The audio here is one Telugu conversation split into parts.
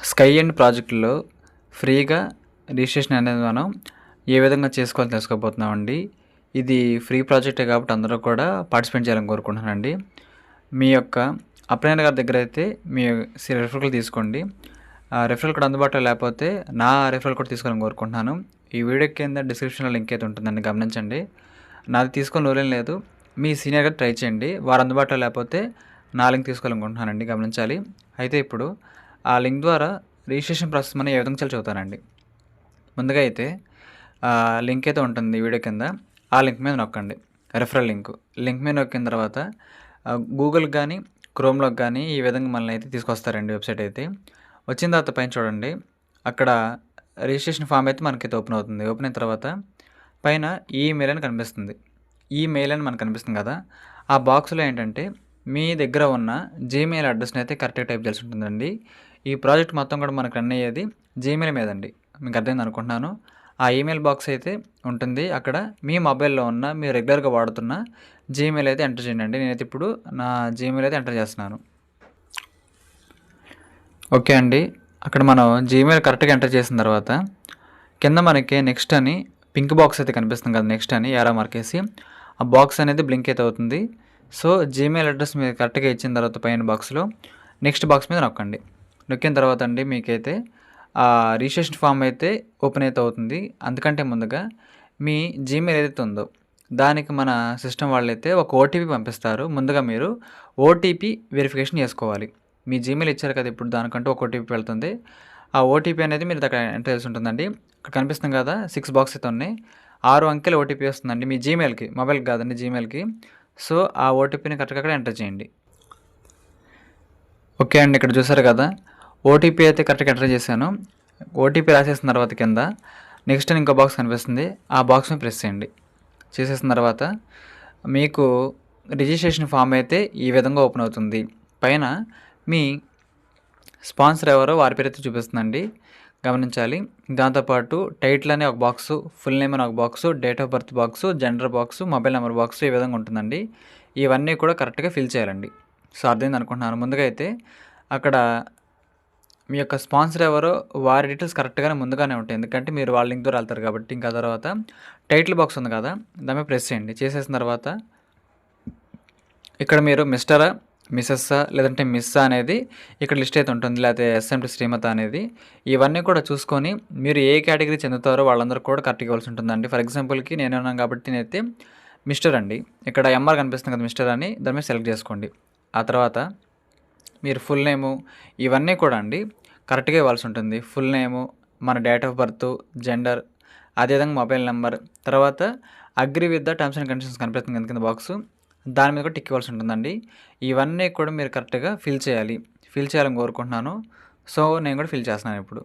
స్కై అండ్ ప్రాజెక్టులో ఫ్రీగా రిజిస్ట్రేషన్ అనేది మనం ఏ విధంగా చేసుకోవాలో తెలుసుకోబోతున్నామండి. ఇది ఫ్రీ ప్రాజెక్టే కాబట్టి అందరూ కూడా పార్టిసిపేట్ చేయాలని కోరుకుంటున్నానండి. మీ యొక్క అప్లైనర్ గారి దగ్గర అయితే మీ రెఫరల్ తీసుకోండి. ఆ రెఫరల్ కూడా అందుబాటులో లేకపోతే నా రెఫరల్ కూడా తీసుకోవాలని కోరుకుంటున్నాను. ఈ వీడియో కింద డిస్క్రిప్షన్లో లింక్ అయితే ఉంటుందండి గమనించండి. నాది తీసుకొని లోలేం లేదు. మీ సీనియర్గా ట్రై చేయండి. వారు అందుబాటులో లేకపోతే నా లింక్ తీసుకోవాలనుకుంటున్నానండి గమనించాలి. అయితే ఇప్పుడు ఆ లింక్ ద్వారా రిజిస్ట్రేషన్ ప్రాసెస్ మనం ఏ విధంగా చేయాలో చెబుతానండి. ముందుగా అయితే లింక్ అయితే ఉంటుంది వీడియో కింద ఆ లింక్ మీద నొక్కండి. Referral link. లింక్ మీద నొక్కిన తర్వాత గూగుల్కి కానీ క్రోమ్లోకి కానీ ఈ విధంగా మనల్ని అయితే తీసుకొస్తారండి వెబ్సైట్ అయితే. వచ్చిన తర్వాత పైన చూడండి. అక్కడ రిజిస్ట్రేషన్ ఫామ్ అయితే మనకైతే ఓపెన్ అవుతుంది. ఓపెన్ అయిన తర్వాత పైన ఈమెయిల్ అని కనిపిస్తుంది. ఈమెయిల్ అని మనకు కనిపిస్తుంది కదా. ఆ బాక్స్లో ఏంటంటే మీ దగ్గర ఉన్న జీమెయిల్ అడ్రస్ని అయితే కరెక్ట్గా టైప్ చేసి ఉంటుందండి. ఈ ప్రాజెక్ట్ మొత్తం కూడా మనకు రన్ అయ్యేది జీమెయిల్ మీద అండి మీకు అర్థమైంది అనుకుంటున్నాను. ఆ ఈమెయిల్ బాక్స్ అయితే ఉంటుంది. అక్కడ మీ మొబైల్లో ఉన్న మీరు రెగ్యులర్గా వాడుతున్న జీమెయిల్ అయితే ఎంటర్ చేయండి. నేనైతే ఇప్పుడు నా జీమెయిల్ అయితే ఎంటర్ చేస్తున్నాను. ఓకే అండి. అక్కడ మనం జీమెయిల్ కరెక్ట్గా ఎంటర్ చేసిన తర్వాత కింద మనకి నెక్స్ట్ అని పింక్ బాక్స్ అయితే కనిపిస్తుంది కదా నెక్స్ట్ అని ఏరా మార్కేసి ఆ బాక్స్ అనేది బ్లింక్ అయితే అవుతుంది. సో జీమెయిల్ అడ్రస్ మీరు కరెక్ట్గా ఇచ్చిన తర్వాత పైన బాక్స్లో నెక్స్ట్ బాక్స్ మీద నొక్కండి. నొక్కిన తర్వాత అండి మీకైతే ఆ రిజిస్ట్రేషన్ ఫామ్ అయితే ఓపెన్ అయితే అవుతుంది. అందుకంటే ముందుగా మీ జీమెయిల్ ఏదైతే ఉందో దానికి మన సిస్టమ్ వాళ్ళైతే ఒక ఓటీపీ పంపిస్తారు. ముందుగా మీరు ఓటీపీ వెరిఫికేషన్ చేసుకోవాలి. మీ జీమెయిల్ ఇచ్చారు కదా ఇప్పుడు దానికంటూ ఒక ఓటీపీ వెళ్తుంది. ఆ ఓటీపీ అనేది మీరు అక్కడ ఎంటర్ చేసి ఉంటుందండి. ఇక్కడ కనిపిస్తుంది కదా సిక్స్ బాక్స్ అయితే ఉన్నాయి. ఆరు అంకెల ఓటీపీ వస్తుందండి మీ జీమెయిల్కి మొబైల్కి కాదండి జీమెయిల్కి సో ఆ ఓటీపీని కరెక్ట్గా అక్కడ ఎంటర్ చేయండి. ఓకే అండి ఇక్కడ చూసారు కదా. ఓటీపీ అయితే కరెక్ట్గా ఎంటర్ చేశాను. ఓటీపీ రాసేసిన తర్వాత కింద నెక్స్ట్ ఇంకో బాక్స్ కనిపిస్తుంది. ఆ బాక్స్ని ప్రెస్ చేయండి. చేసేసిన తర్వాత మీకు రిజిస్ట్రేషన్ ఫామ్ అయితే ఈ విధంగా ఓపెన్ అవుతుంది. పైన మీ స్పాన్సర్ ఎవరో వారి పేరు అయితే చూపిస్తుందండి. గమనించాలి. దాంతోపాటు టైటిల్ అనే ఒక బాక్సు ఫుల్ నేమ్ అనే ఒక box date of birth box gender box mobile number box ఈ విధంగా ఉంటుందండి. ఇవన్నీ కూడా కరెక్ట్గా ఫిల్ చేయాలండి. సో అర్థమైంది అనుకుంటున్నాను. ముందుగా అయితే అక్కడ మీ యొక్క స్పాన్సర్ ఎవరో వారి డీటెయిల్స్ కరెక్ట్గానే ముందుగానే ఉంటాయి. ఎందుకంటే మీరు వాళ్ళ లింక్ ద్వారా వెళ్తారు కాబట్టి ఇంకా తర్వాత టైటిల్ బాక్స్ ఉంది కదా దాని ప్రెస్ చేయండి. చేసేసిన తర్వాత ఇక్కడ మీరు మిస్టరా మిస్సెస్సా లేదంటే మిస్సా అనేది ఇక్కడ లిస్ట్ అయితే ఉంటుంది. లేకపోతే ఎస్ఎంటి శ్రీమత అనేది. ఇవన్నీ కూడా చూసుకొని మీరు ఏ కేటగిరీ చెందుతారో వాళ్ళందరూ కూడా కరెక్ట్గా ఇవ్వాల్సి ఉంటుందండి. ఫర్ ఎగ్జాంపుల్కి నేను ఉన్నాను కాబట్టి నేనైతే మిస్టర్ అండి. ఇక్కడ ఎంఆర్ కనిపిస్తుంది కదా మిస్టర్ అని దాని మీద సెలెక్ట్ చేసుకోండి. ఆ తర్వాత మీరు ఫుల్ నేము ఇవన్నీ కూడా అండి కరెక్ట్గా ఇవ్వాల్సి ఉంటుంది. ఫుల్ నేము మన డేట్ ఆఫ్ బర్త్ జెండర్ అదేవిధంగా మొబైల్ నెంబర్ తర్వాత agree with the terms and conditions కనిపిస్తుంది కింద బాక్స్ దాని మీద కూడా టిక్ ఇవ్వాల్సి ఉంటుందండి. ఇవన్నీ కూడా మీరు కరెక్ట్గా ఫిల్ చేయాలి. ఫిల్ చేయాలని కోరుకుంటున్నాను. సో నేను కూడా ఫిల్ చేస్తున్నాను ఇప్పుడు.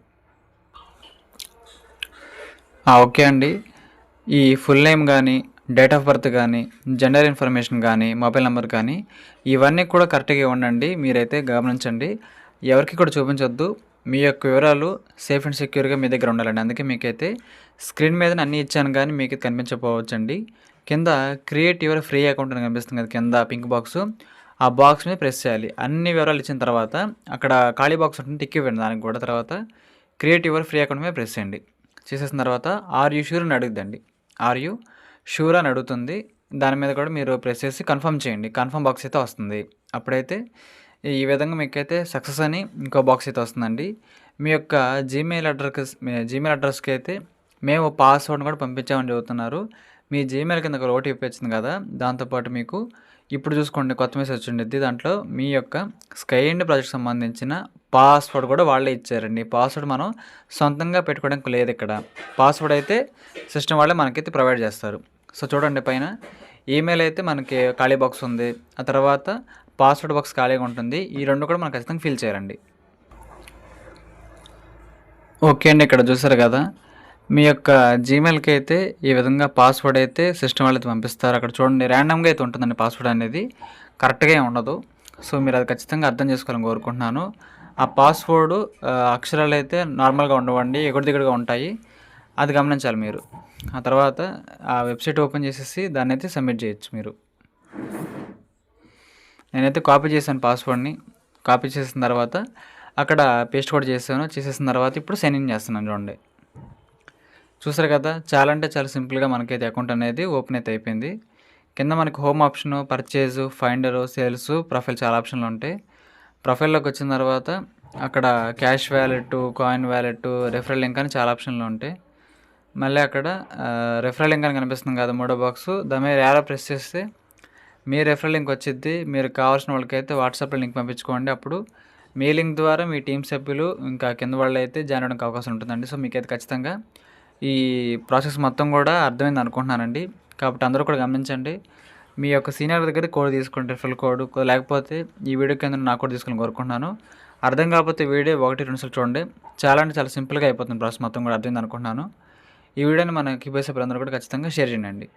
ఓకే అండి. ఈ ఫుల్ నేమ్ కానీ డేట్ ఆఫ్ బర్త్ కానీ జెండర్ ఇన్ఫర్మేషన్ కానీ మొబైల్ నెంబర్ కానీ ఇవన్నీ కూడా కరెక్ట్గా ఇవ్వండి మీరైతే గమనించండి. ఎవరికి కూడా చూపించొద్దు. మీ యొక్క వివరాలు సేఫ్ అండ్ సెక్యూర్గా మీ దగ్గర ఉండాలండి. అందుకే మీకైతే స్క్రీన్ మీద అన్నీ ఇచ్చాను కానీ మీకు కనిపించకపోవచ్చండి. కింద క్రియేట్ యువర్ ఫ్రీ అకౌంట్ అని కనిపిస్తుంది కదా కింద పింక్ బాక్స్. ఆ బాక్స్ మీద ప్రెస్ చేయాలి. అన్ని వివరాలు ఇచ్చిన తర్వాత అక్కడ ఖాళీ బాక్స్ ఉంటుంది టిక్ ఇవ్వండి దానికి కూడా. తర్వాత క్రియేట్ యువర్ ఫ్రీ అకౌంట్ మీద ప్రెస్ చేయండి. చేసేసిన తర్వాత ఆర్ యూ షూర్ అని అడుగుద్దండి. Are you? షూర్ అని అడుగుతుంది. దాని మీద కూడా మీరు ప్రెస్ చేసి కన్ఫర్మ్ చేయండి. కన్ఫర్మ్ బాక్స్ అయితే వస్తుంది. అప్పుడైతే ఈ విధంగా మీకైతే సక్సెస్ అని ఇంకో బాక్స్ అయితే వస్తుందండి. మీ యొక్క జీమెయిల్ అడ్రస్ జీమెయిల్ అడ్రస్కి అయితే మేము పాస్వర్డ్ కూడా పంపించామని చెబుతున్నారు. మీ జీమెయిల్ కింద ఒక ఓటీపీ వచ్చింది కదా దాంతోపాటు మీకు ఇప్పుడు చూసుకోండి కొత్త మెసేజ్ ఉండిద్ది దాంట్లో మీ యొక్క స్కై అండ్ ప్రాజెక్ట్ సంబంధించిన పాస్వర్డ్ కూడా వాళ్ళే ఇచ్చారండి. పాస్వర్డ్ మనం సొంతంగా పెట్టుకోవడానికి లేదు ఇక్కడ. పాస్వర్డ్ అయితే సిస్టమ్ వాళ్ళే మనకైతే ప్రొవైడ్ చేస్తారు. సో చూడండి పైన. ఈమెయిల్ అయితే మనకి ఖాళీ బాక్స్ ఉంది. ఆ తర్వాత పాస్వర్డ్ బాక్స్ ఖాళీగా ఉంటుంది. ఈ రెండు కూడా మనం ఖచ్చితంగా ఫిల్ చేయాలండి. ఓకే అండి ఇక్కడ చూసారు కదా. మీ యొక్క జీమెయిల్కి అయితే ఈ విధంగా పాస్వర్డ్ అయితే సిస్టమ్ వాళ్ళైతే పంపిస్తారు. అక్కడ చూడండి ర్యాండమ్గా అయితే ఉంటుందండి పాస్వర్డ్ అనేది. కరెక్ట్గా ఉండదు. సో మీరు అది ఖచ్చితంగా అర్థం చేసుకోవాలని కోరుకుంటున్నాను. ఆ పాస్వర్డ్ అక్షరాలు అయితే నార్మల్గా ఉండవండి ఎగుడు దిగుడుగా ఉంటాయి. అది గమనించాలి మీరు. ఆ తర్వాత ఆ వెబ్సైట్ ఓపెన్ చేసేసి దాన్ని అయితే సబ్మిట్ చేయొచ్చు మీరు. నేనైతే కాపీ చేశాను పాస్వర్డ్ని. కాపీ చేసిన తర్వాత అక్కడ పేస్ట్ కూడా చేశాను. చేసేసిన తర్వాత ఇప్పుడు సైన్ ఇన్ చేస్తున్నాను చూడండి. చూసారు కదా చాలా అంటే చాలా సింపుల్గా మనకైతే అకౌంట్ అనేది ఓపెన్ అయితే అయిపోయింది. కింద మనకి home option purchase finder sales profile చాలా ఆప్షన్లు ఉంటాయి. ప్రొఫైల్లోకి వచ్చిన తర్వాత అక్కడ cash wallet coin wallet referral link అని చాలా ఆప్షన్లు ఉంటాయి. మళ్ళీ అక్కడ రెఫరల్ లింక్ అని కనిపిస్తుంది కదా మూడో బాక్స్ దాని మీద యారో ప్రెస్ చేస్తే మీ రెఫరల్ లింక్ వచ్చింది మీరు కావాల్సిన వాళ్ళకైతే వాట్సాప్లో లింక్ పంపించుకోండి. అప్పుడు మీ లింక్ ద్వారా మీ టీం సభ్యులు ఇంకా కింద వాళ్ళు అయితే జాయిన్ అవ్వడానికి అవకాశం ఉంటుందండి. సో మీకైతే ఖచ్చితంగా ఈ ప్రాసెస్ మొత్తం కూడా అర్థమైంది అనుకుంటున్నానండి. కాబట్టి అందరూ కూడా గమనించండి. మీ యొక్క సీనియర్ దగ్గర కోడ్ తీసుకోండి రిఫరల్ కోడ్ లేకపోతే ఈ వీడియో కింద నా కూడా తీసుకొని కోరుకుంటున్నాను. అర్థం కాకపోతే వీడియో ఒకటి రెండు సార్లు చూడండి. చాలా అంటే చాలా సింపుల్గా అయిపోతుంది ప్రాసెస్ మొత్తం కూడా అర్థమైంది అనుకుంటున్నాను. ఈ వీడియోని మన కీబోయ్ అందరూ కూడా ఖచ్చితంగా షేర్ చేయండి.